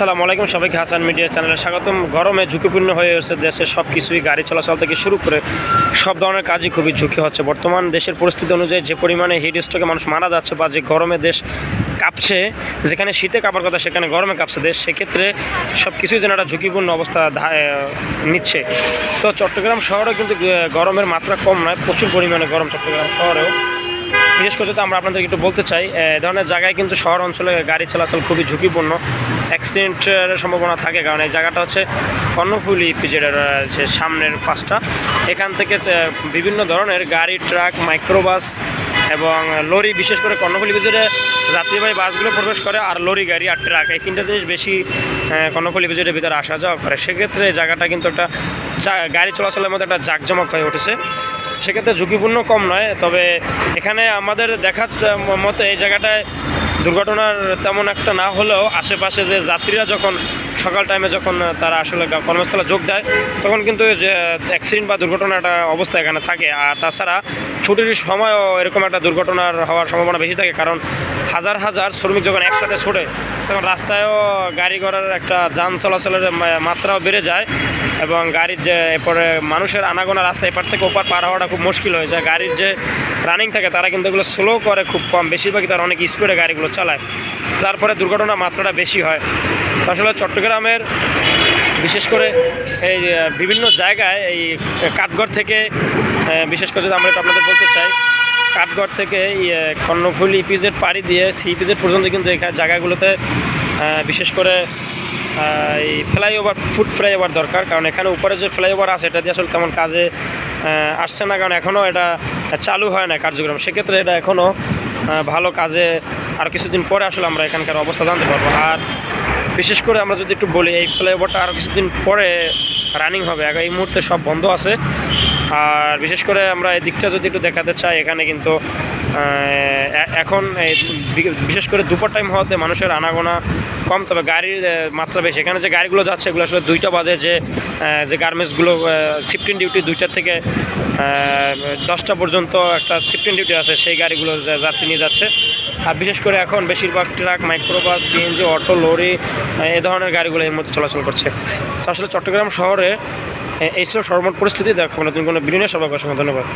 আসসালামু আলাইকুম সবাইকে হাসান মিডিয়া চ্যানেলে স্বাগতম। গরমে ঝুঁকিপূর্ণ হয়ে এসেছে দেশের সব কিছুই গাড়ি চলাচল থেকে শুরু করে সব ধরনের কাজই খুবই ঝুঁকি হচ্ছে। বর্তমান দেশের পরিস্থিতি অনুযায়ী যে পরিমাণে হিট স্ট্রোকে মানুষ মারা যাচ্ছে বা যে গরমে দেশ কাঁপছে, যেখানে শীতে কাঁপার কথা সেখানে গরমে কাঁপছে দেশ, সেক্ষেত্রে সব কিছুই যেন একটা ঝুঁকিপূর্ণ অবস্থা নিচ্ছে। তো চট্টগ্রাম শহরেও কিন্তু গরমের মাত্রা কম নয়, প্রচুর পরিমাণে গরম চট্টগ্রাম শহরেও। বিশেষ করে তো আমরা আপনাদের একটু বলতে চাই ধরনের জায়গায় কিন্তু শহর অঞ্চলে গাড়ি চলাচল খুবই ঝুঁকিপূর্ণ অ্যাক্সিডেন্টের সম্ভাবনা থাকে কারণ এই জায়গাটা হচ্ছে কর্ণফুলি পিজেডের যে সামনের পাশটা। এখান থেকে বিভিন্ন ধরনের গাড়ি, ট্রাক, মাইক্রোবাস এবং লরি, বিশেষ করে কর্ণফুলি পিজেডে যাত্রীবাহী বাসগুলো প্রবেশ করে আর লরি, গাড়ি আর ট্রাক। এই তিনটা জিনিস বেশি কর্ণফুলি পিজেডের ভিতরে আসা যাওয়া করে। সেক্ষেত্রে এই জায়গাটা কিন্তু একটা গাড়ি চলাচলের মধ্যে একটা জাঁকজমক হয়ে উঠেছে। সেক্ষেত্রে ঝুঁকিপূর্ণ কম নয়, তবে এখানে আমাদের দেখার মতো এই জায়গাটায় দুর্ঘটনার তেমন একটা না হলেও আশেপাশে যে যাত্রীরা যখন সকাল টাইমে যখন তারা আসলে কর্মস্থলে যোগ দেয়, তখন কিন্তু যে অ্যাক্সিডেন্ট বা দুর্ঘটনার একটা অবস্থা এখানে থাকে। আর তাছাড়া ছুটির সময়ও এরকম একটা দুর্ঘটনার হওয়ার সম্ভাবনা বেশি থাকে, কারণ হাজার হাজার শ্রমিক যখন একসাথে ছুটে, তখন রাস্তায়ও গাড়ি ঘোড়ার একটা যান চলাচলের মাত্রাও বেড়ে যায়। এবং গাড়ির যে এরপরে মানুষের আনাগোনা রাস্তা এপার থেকে ওপার পার হওয়াটা খুব মুশকিল হয়ে যায়। গাড়ির যে রানিং থাকে তারা কিন্তু এগুলো স্লো করে খুব কম। বেশিরভাগই তারা অনেক স্পিডে গাড়িগুলো চালায়, যার ফলে দুর্ঘটনার মাত্রাটা বেশি হয়। আসলে চট্টগ্রামের বিশেষ করে এই বিভিন্ন জায়গায় এই কাঠগড় থেকে বিশেষ করে যদি আমরা আপনাদের বলতে চাই, কাঠগড় থেকে কর্ণফুলি ইপিজেড পাড়ি দিয়ে সি পর্যন্ত কিন্তু এখানে জায়গাগুলোতে বিশেষ করে এই ফ্লাইওভার ফুড ফ্লাইওভার দরকার, কারণ এখানে উপরে যে ফ্লাইওভার আছে, এটা দিয়ে আসলে তেমন কাজে আসছে না, কারণ এখনও এটা চালু হয় না কার্যক্রম। সেক্ষেত্রে এটা এখনও ভালো কাজে আর কিছুদিন পরে আসলে আমরা এখানকার অবস্থা জানতে পারব। আর বিশেষ করে আমরা যদি একটু বলি, এই ফ্লাইওভারটা আরও কিছুদিন পরে রানিং হবে। এই মুহূর্তে সব বন্ধ আছে। আর বিশেষ করে আমরা এই দিকটা যদি একটু দেখাতে চাই, এখানে কিন্তু এখন বিশেষ করে দুপুর টাইম হওয়াতে মানুষের আনাগোনা কম, তবে গাড়ির মাত্রা বেশি। এখানে যে গাড়িগুলো যাচ্ছে, এগুলো আসলে দুইটা বাজে যে যে গার্মেন্টসগুলো শিফটিং ডিউটি দুইটা থেকে দশটা পর্যন্ত একটা শিফটিং ডিউটি আছে, সেই গাড়িগুলো যাত্রী নিয়ে যাচ্ছে। আর বিশেষ করে এখন বেশিরভাগ truck microbus CNG auto lorry এ ধরনের গাড়িগুলো এর মধ্যে চলাচল করছে। তো আসলে চট্টগ্রাম শহরে এই সব সর্বমোট পরিস্থিতি দেখো নতুন কোনো বিনিয়োগ সবাইকে অসংখ্য ধন্যবাদ